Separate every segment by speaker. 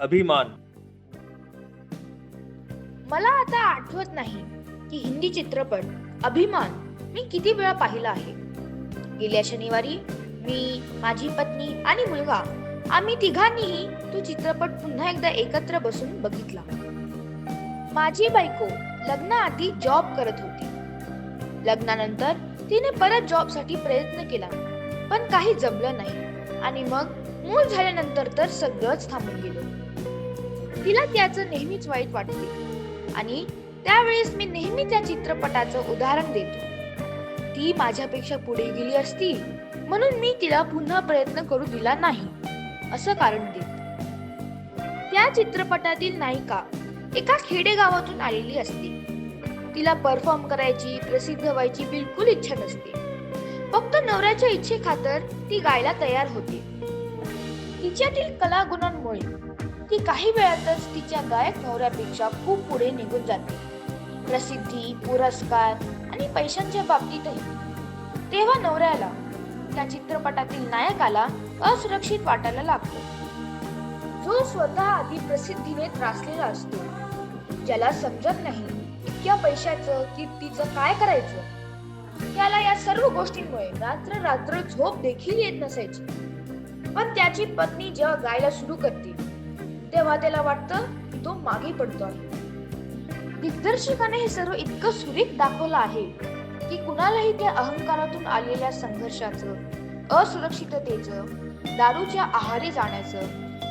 Speaker 1: अभिमान.
Speaker 2: मला आता आठवत नाही की हिंदी चित्रपट अभिमान मी किती वेळा पाहिला आहे. गेल्या शनिवारी मी माझी पत्नी आणि मुलगा आम्ही तिघांनीही तो चित्रपट पुन्हा एकदा एकत्र बसून बघितला. माझी बायको लग्नाआधी जॉब करत होती. लग्नानंतर तिने परत जॉबसाठी प्रयत्न केला पण काही जमलं नाही आणि मग मूल झाल्यानंतर तर सगळंच थांबून गेलं. तिला त्याचं नेहमीच वाईट वाटते. आणि त्यावेळेस मी नेहमी त्या चित्रपटाचं उदाहरण देतो. ती माझ्यापेक्षा पुढे गेली असती म्हणून मी तिला पुन्हा प्रयत्न करू दिला नाही असं कारण देत. त्या चित्रपटातील नायिका एका खेडेगावातून आलेली असते. तिला परफॉर्म करायची प्रसिद्ध व्हायची बिलकुल इच्छा नसते. फक्त नवऱ्याच्या इच्छेखातर ती गायला तयार होते. तिच्यातील कलागुणांमुळे ती काही वेळातच तिच्या गायक नवऱ्यापेक्षा खूप पुढे निघून जाते. प्रसिद्धी पुरस्कार आणि पैशांच्या बाबतीतही. तेव्हा नवऱ्याला त्या चित्रपटातील नायकाला असुरक्षित वाटायला लागतो. जो स्वतः आधी प्रसिद्धीने त्रासलेला असतो ज्याला समजत नाही इतक्या पैशाचं कीर्तीचं काय करायचं? त्याला या सर्व गोष्टींमुळे रात्र रात्र झोप देखील येत नसायची. पण त्याची पत्नी जेव्हा गायला सुरू करते तेव्हा त्याला वाटतं की तो मागे पडतो आहे दिग्दर्शकाने हे सर्व इतकं सुरेख दाखवलं आहे की कुणालाही त्या अहंकारातून आलेल्या संघर्षाचं असुरक्षिततेचं दारूच्या आहारी जाण्याचं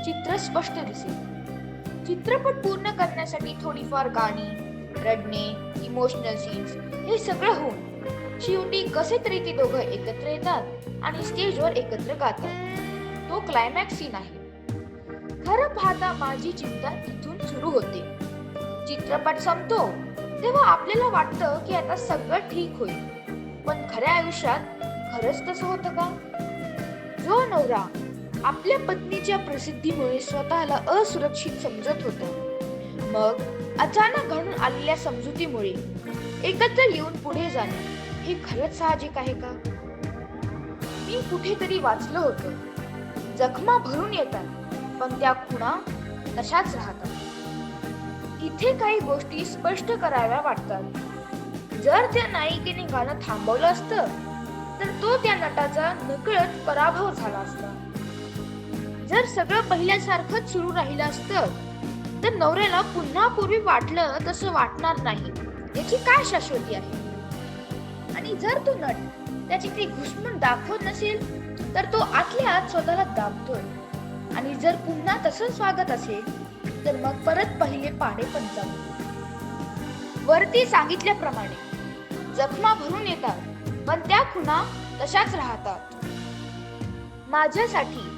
Speaker 2: चित्र स्पष्ट दिसेल. चित्रपट पूर्ण करण्यासाठी थोडीफार गाणी रडणे इमोशनल सीन्स हे सगळं होऊन शेवटी कसे तरी ते दोघं एकत्र येतात आणि स्टेजवर एकत्र गातात. तो क्लायमॅक्स सीन आहे. खरं पाहता माझी चिंता तिथून सुरू होते. चित्रपट संपतो तेव्हा आपल्याला वाटतं की आता सगळं ठीक होईल. पण खऱ्या आयुष्यात खरंच तसं होतं का? जो नवरा आपल्या पत्नीच्या प्रसिद्धीमुळे स्वतःला असुरक्षित समजत होता मग अचानक घडून आलेल्या समजुतीमुळे एकत्र येऊन पुढे जाणे हे खरंच साहजिक आहे का? मी कुठेतरी वाचलं होतं. जखमा भरून येतात पण त्या खुणा तशाच राहतात. इथे काही गोष्टी स्पष्ट कराव्या वाटतात. जर त्या नायिकेने गाणं थांबवलं असतं तर तो त्या नटाचा नकळत पराभव झाला असता. जर सगळं पहिल्यासारखंच सुरू राहिलं असतं तर नवऱ्याला पुन्हा पूर्वी वाटलं तसं वाटणार नाही याची काय शाश्वती आहे? आणि जर तो नट त्याची ती घुसमून दाखवत नसेल तर तो आतल्या आत स्वतःला दाबतोय. आणि जर पुन्हा तसंच स्वागत असेल तर मग परत पहिले पाडे पंचावन्न वरती सांगितल्याप्रमाणे जखमा भरून येतात पण त्या खुणा तशाच राहतात. माझ्यासाठी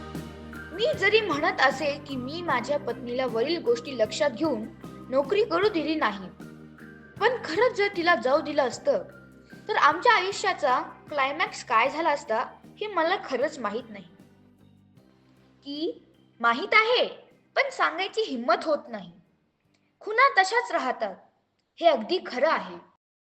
Speaker 2: मी जरी म्हणत असेल की मी माझ्या पत्नीला वरील गोष्टी लक्षात घेऊन नोकरी करू दिली नाही पण खरंच जर तिला जाऊ दिलं असतं तर आमच्या आयुष्याचा क्लायमॅक्स काय झाला असता? हे मला खरंच माहीत नाही. की माहीत आहे पण सांगायची हिंमत होत नाही. खुना तशाच राहतात. हे अगदी खरं आहे.